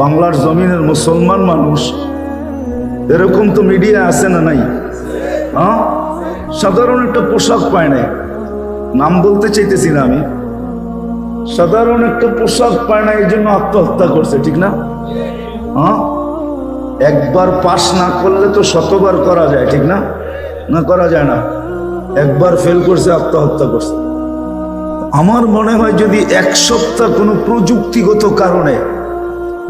বাংলার জমিনের মুসলমান মানুষ, এরকম তো মিডিয়া আছে না নাই? হ্যাঁ? সাধারণ একটা পোশাক পায় নাই। নাম বলতে চাইতেছি না আমি। সাধারণ একটা পোশাক পায় না এই জন্য আত্মহত্যা করছে, ঠিক না? হ্যাঁ? একবার পাস না করলে তো শতবার করা যায়, ঠিক না? না, করা যায় না। একবার ফেল করছে, আত্মহত্যা করছে। আমার মনে হয় যদি এক সপ্তাহ কোনো প্রযুক্তিগত কারণে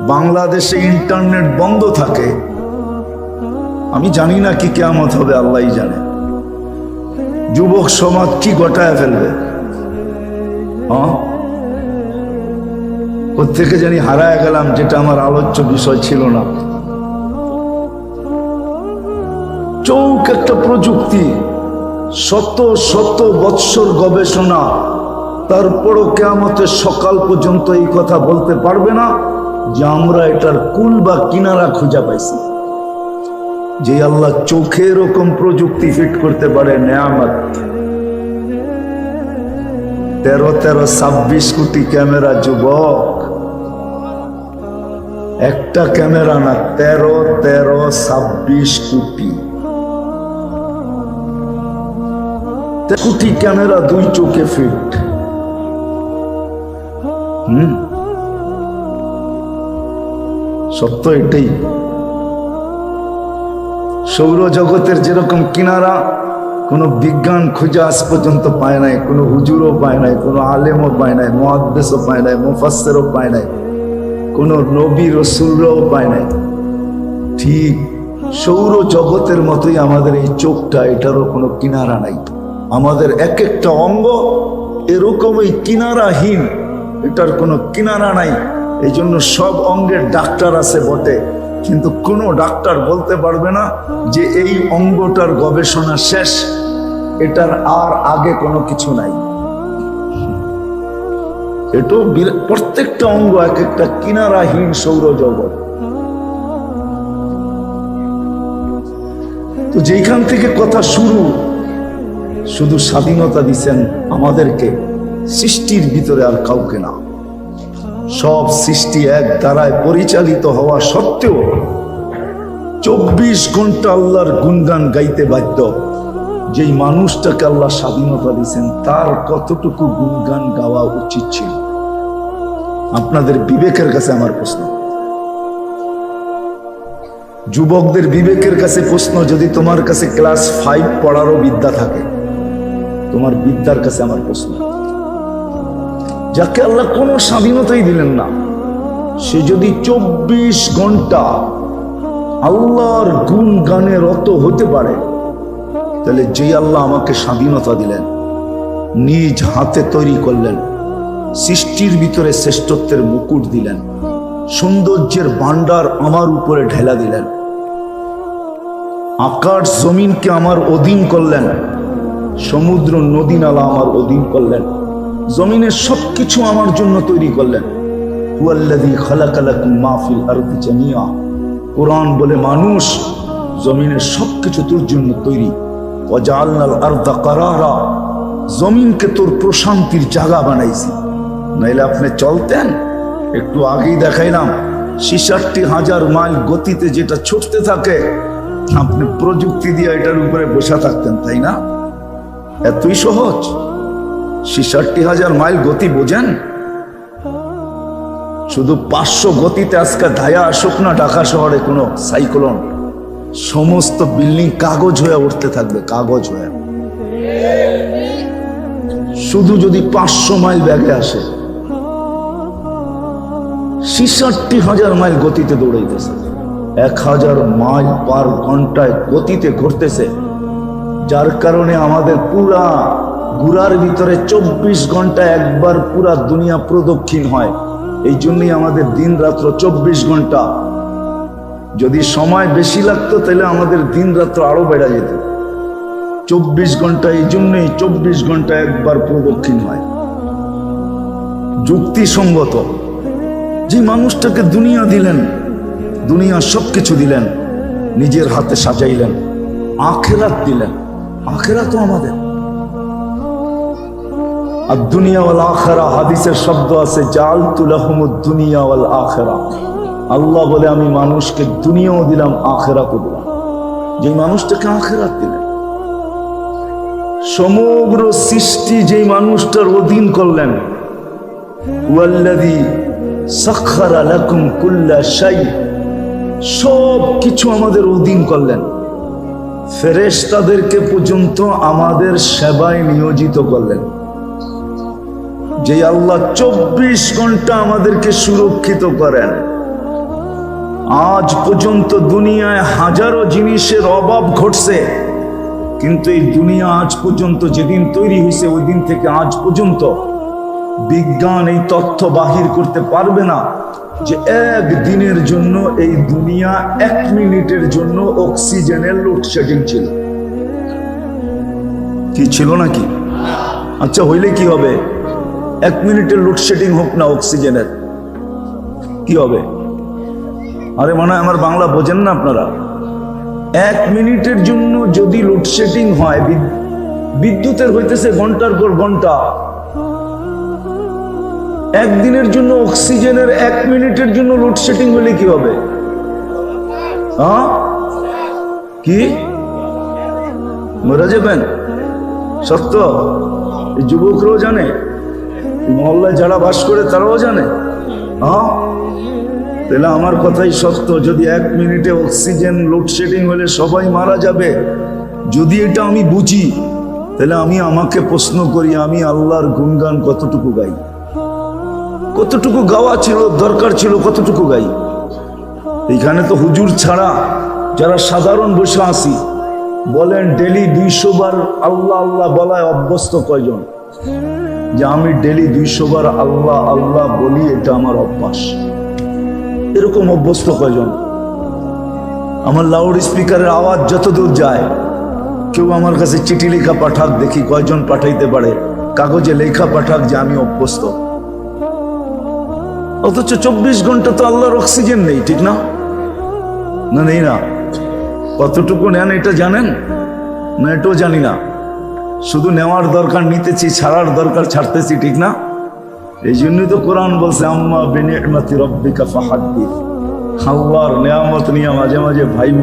বাংলাদেশে ইন্টারনেট বন্ধ থাকে, আমি জানি না কি কেমত হবে, আল্লাহই জানে। যুবক সমাজ কি গটায় ফেলবে? হ্যাঁ? থেকে জানি হারায় গেলাম, যেটা আমার আলোচ্য বিষয় ছিল না। চৌক একটা প্রযুক্তি, শত শত বৎসর গবেষণা, তারপরও কেয়ামতের সকাল পর্যন্ত এই কথা বলতে পারবে না। যে আমরা এটার কুল বা কিনারা খুঁজা পাইছি। যে আল্লাহ চোখে এরকম প্রযুক্তি ফিট করতে পারে নেয়ামত। তেরো তেরো ছাব্বিশ কোটি ক্যামেরা যুবক। একটা ক্যামেরা না, তেরো তেরো ছাব্বিশ কোটি। কোটি ক্যামেরা দুই চোখে ফিট হুম? সত্য এটাই। সৌরজগতের যেরকম কিনারা, কোনো বিজ্ঞান খুঁজে আজ পর্যন্ত পায় নাই, কোনো হুজুরও পায় নাই, কোনো আলেমও পায় নাই মহাদ্দেশও পায় নাই মুফাসেরও পায় নাই, কোনো নবী রসুলরাও পায় নাই। ঠিক সৌর জগতের মতোই আমাদের এই চোখটা, এটারও কোনো কিনারা নাই। আমাদের এক একটা অঙ্গ এরকমই কিনারাহীন, এটার কোনো কিনারা নাই। এই জন্য সব অঙ্গের ডাক্তার আছে বটে। কিন্তু কোনো ডাক্তার বলতে পারবে না যে এই অঙ্গটার গবেষণা শেষ। এটার আর আগে কোনো কিছু নাই। এটাও প্রত্যেকটা অঙ্গ এক একটা কিনারাহীন সৌরজগৎ। তো যেখান থেকে কথা শুরু, শুধু স্বাধীনতা দিচ্ছেন আমাদেরকে, সৃষ্টির ভিতরে আর কাউকে না। সব সৃষ্টি এক দ্বারায় পরিচালিত হওয়া সত্ত্বেও চব্বিশ ঘণ্টা আল্লাহর গুনগান গাইতে বাধ্য। যেই মানুষটাকে আল্লাহ স্বাধীনতা দিয়েছেন, তার কতটুকু গুনগান গাওয়া উচিত ছিল? আপনাদের বিবেকের কাছে আমার প্রশ্ন। যুবকদের বিবেকের কাছে প্রশ্ন, যদি তোমার কাছে ক্লাস ফাইভ পড়ারও বিদ্যা থাকে, তোমার বিদ্যার কাছে আমার প্রশ্ন। যাকে আল্লাহ কোনো স্বাধীনতাই দিলেন না, সে যদি চব্বিশ ঘণ্টা আল্লাহর গুণ গানে রত হতে পারে, তাহলে যে আল্লাহ আমাকে স্বাধীনতা দিলেন, নিজ হাতে তৈরি করলেন, সৃষ্টির ভিতরে শ্রেষ্ঠত্বের মুকুট দিলেন, সৌন্দর্যের ভান্ডার আমার উপরে ঢেলা দিলেন, আকাশ জমিনকে আমার অধীন করলেন, সমুদ্র নদী নালা আমার অধীন করলেন জমিনের সবকিছু আমার জন্য তৈরি করলেন। কোরআন বলে, মানুষ জমিনের তোর জন্য তৈরি। কারারা। জমিনকে তোর প্রশান্তির নাইলে আপনি চলতেন? একটু আগেই দেখাইলাম, ছিষট্টি হাজার মাইল গতিতে যেটা ছুটতে থাকে, আপনি প্রযুক্তি দিয়ে এটার উপরে বসে থাকতেন, তাই না? এতই সহজ। ছিষট্টি হাজার মাইল গতি বোঝেন? শুধু পাঁচশো গতিতে আজকে ধায়া আসুক না ঢাকা শহরে কোনো সাইক্লোন, সমস্ত বিল্ডিং কাগজ হয়ে উঠতে থাকবে, কাগজ হয়ে। শুধু যদি পাঁচশো মাইল ব্যাগে আসে, ছিষট্টি হাজার মাইল গতিতে দৌড়াইতেছে এক হাজার মাইল পার ঘন্টায় গতিতে ঘুরতেছে, যার কারণে আমাদের পুরা গুড়ার ভিতরে চব্বিশ ঘণ্টা একবার পুরা দুনিয়া প্রদক্ষিণ হয়। এই জন্যই আমাদের দিন রাত্র চব্বিশ ঘণ্টা। যদি সময় বেশি লাগতো, তাহলে আমাদের দিন রাত্র আরও বেড়া যেত। চব্বিশ ঘণ্টা এই জন্যই চব্বিশ ঘণ্টা একবার প্রদক্ষিণ হয়। যুক্তিসঙ্গত। যে মানুষটাকে দুনিয়া দিলেন, দুনিয়া সবকিছু দিলেন, নিজের হাতে সাজাইলেন, আখেরাত দিলেন। আখেরা তো আমাদের। আর দুনিয়া ওয়াল আখেরা, হাদিসের শব্দ আছে জাল তুলাহমুদ দুনিয়া ওয়াল আখেরা। আল্লাহ বলে, আমি মানুষকে দুনিয়াও দিলাম, আখেরাতও দিলাম। যে মানুষটাকে আখেরাত দিলেন। সমগ্র সৃষ্টি যেই মানুষটার অধীন করলেন, ওয়াল্লাযী সাখখারা লাকুম কুল্লা শাই সব কিছু আমাদের অধীন করলেন। ফেরেশতাদেরকে পর্যন্ত আমাদের সেবায় নিয়োজিত করলেন। যে আল্লাহ চব্বিশ ঘণ্টা আমাদেরকে সুরক্ষিত করেন। আজ পর্যন্ত দুনিয়ায় হাজারো জিনিসের অভাব ঘটছে, কিন্তু এই দুনিয়া আজ পর্যন্ত যেদিন তৈরি হয়েছে ওই দিন থেকে আজ পর্যন্ত বিজ্ঞান এই তথ্য বাহির করতে পারবে না যে এক দিনের জন্য এই দুনিয়া এক মিনিটের জন্য অক্সিজেনের লোডশেডিং ছিল। কি ছিল নাকি? আচ্ছা হইলে কি হবে? এক মিনিটের লোডশেডিং হোক না অক্সিজেনের কি হবে? আরে মনে হয় আমার বাংলা বোঝেন না আপনারা। এক মিনিটের জন্য যদি লোডশেডিং হয়, বিদ- বিদ্যুতের হইতেছে ঘণ্টার পর ঘণ্টা। একদিনের জন্য অক্সিজেনের এক মিনিটের জন্য লোডশেডিং হলে কি হবে? হ্যাঁ? কি? মরে যাবেন? সত্য? যুবকরাও জানে। মহল্লায় যারা বাস করে, তারাও জানে। হ্যাঁ তাহলে আমার কথাই সত্য, যদি এক মিনিটে অক্সিজেন লোডশেডিং হলে সবাই মারা যাবে, যদি এটা আমি বুঝি, তাহলে আমি আমাকে প্রশ্ন করি, আমি আল্লাহর গুণগান কতটুকু গাই? কতটুকু গাওয়া ছিল, দরকার ছিল, কতটুকু গাই? এখানে তো হুজুর ছাড়া যারা সাধারণ বসে আসি বলেন ডেলি দুইশো বার আল্লাহ আল্লাহ বলায় অভ্যস্ত কয়জন? যে আমি ডেলি দুইশো বার আল্লাহ আল্লাহ বলি, এটা আমার অভ্যাস। এরকম অভ্যস্ত কয়জন? আমার লাউড স্পিকারের আওয়াজ যতদূর যায়, কেউ আমার কাছে চিঠি লেখা পাঠাক, দেখি কয়জন পাঠাইতে পারে। কাগজে লেখা পাঠাক যে আমি অভ্যস্ত। অথচ চব্বিশ ঘণ্টা তো আল্লাহর অক্সিজেন নেই, ঠিক না? না, নেই না। কতটুকু নেন এটা জানেন? না, এটাও জানি না। শুধু নেওয়ার দরকার, নিতেছি, ছাড়ার দরকার, ছাড়তেছি, ঠিক না? এই জন্যই তো কোরআন বলছে, আম্মা বিনিয়মাতি রব্বিকা ফাহাদ্দিস। আল্লাহর নিয়ামত নিয়ে মাঝে মাঝে ভাইব,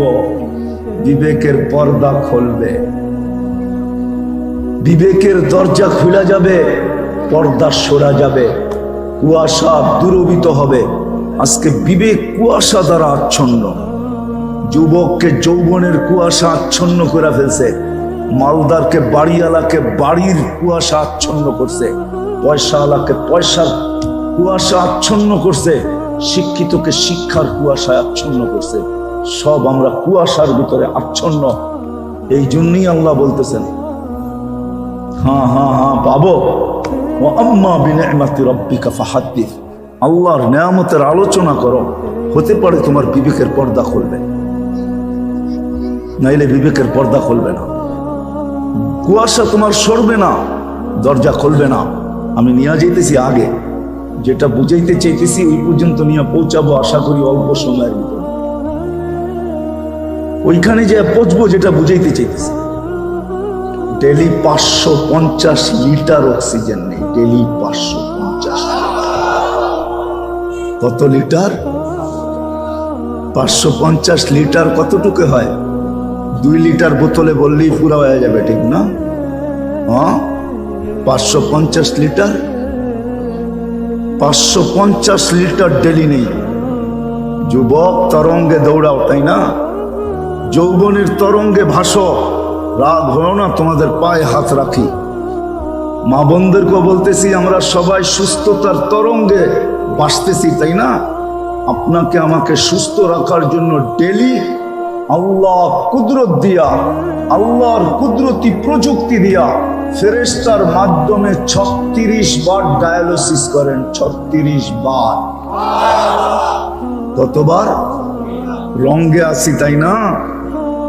বিবেকের পর্দা খুলবে। বিবেকের দরজা খুলে যাবে, পর্দা সরা যাবে। কুয়াশা দূরবিত হবে। আজকে বিবেক কুয়াশা দ্বারা আচ্ছন্ন। যুবককে যৌবনের কুয়াশা আচ্ছন্ন করে ফেলছে। মালদারকে, বাড়িওয়ালাকে, বাড়ির কুয়াশা আচ্ছন্ন করছে। পয়সাওয়ালাকে পয়সার কুয়াশা আচ্ছন্ন করছে। শিক্ষিতকে শিক্ষার কুয়াশা আচ্ছন্ন করছে। সব আমরা কুয়াশার ভিতরে আচ্ছন্ন। এই জন্যই আল্লাহ বলতেছেন হ্যাঁ হ্যাঁ হ্যাঁ পাবো। আল্লাহর নেয়ামতের আলোচনা করো। হতে পারে তোমার বিবেকের পর্দা খুলবে। নাইলে বিবেকের পর্দা খুলবে না। কুয়াশা তোমার সরবে না, দরজা খুলবে না। আমি নিয়ে যেতেছি আগে। যেটা বুঝাইতে চাইতেছি ওই পর্যন্ত নিয়ে পৌঁছাবো আশা করি অল্প সময়ের ভিতরে। ওইখানে যে পৌঁছবো যেটা বুঝাইতে চাইতেছি। ডেলি পাঁচশো পঞ্চাশ লিটার অক্সিজেন নেই, ডেলি পাঁচশো পঞ্চাশ। কত লিটার? পাঁচশো পঞ্চাশ লিটার কতটুকু হয়? দুই লিটার বোতলে বললেই পুরা হয়ে যাবে, ঠিক না? হ্যাঁ? পাঁচশো পঞ্চাশ লিটার? পাঁচশো পঞ্চাশ লিটার ডেলি নেই। যুবক তরঙ্গে দৌড়াও, তাই না? যৌবনের তরঙ্গে ভাসো। রাগ হলো না, তোমাদের পায়ে হাত রাখি। মা বোনদেরকে বলতেছি, আমরা সবাই সুস্থতার তরঙ্গে বাসতেছি তাই না? আপনাকে আমাকে সুস্থ রাখার জন্য ডেলি আল্লাহ কুদরত দিয়া, আল্লাহর কুদরতি প্রযুক্তি দিয়া ফেরেস্তার মাধ্যমে ছত্রিশ বার ডায়ালিসিস করেন, ছত্রিশ বার। কতবার? রঙ্গে আসি তাই না?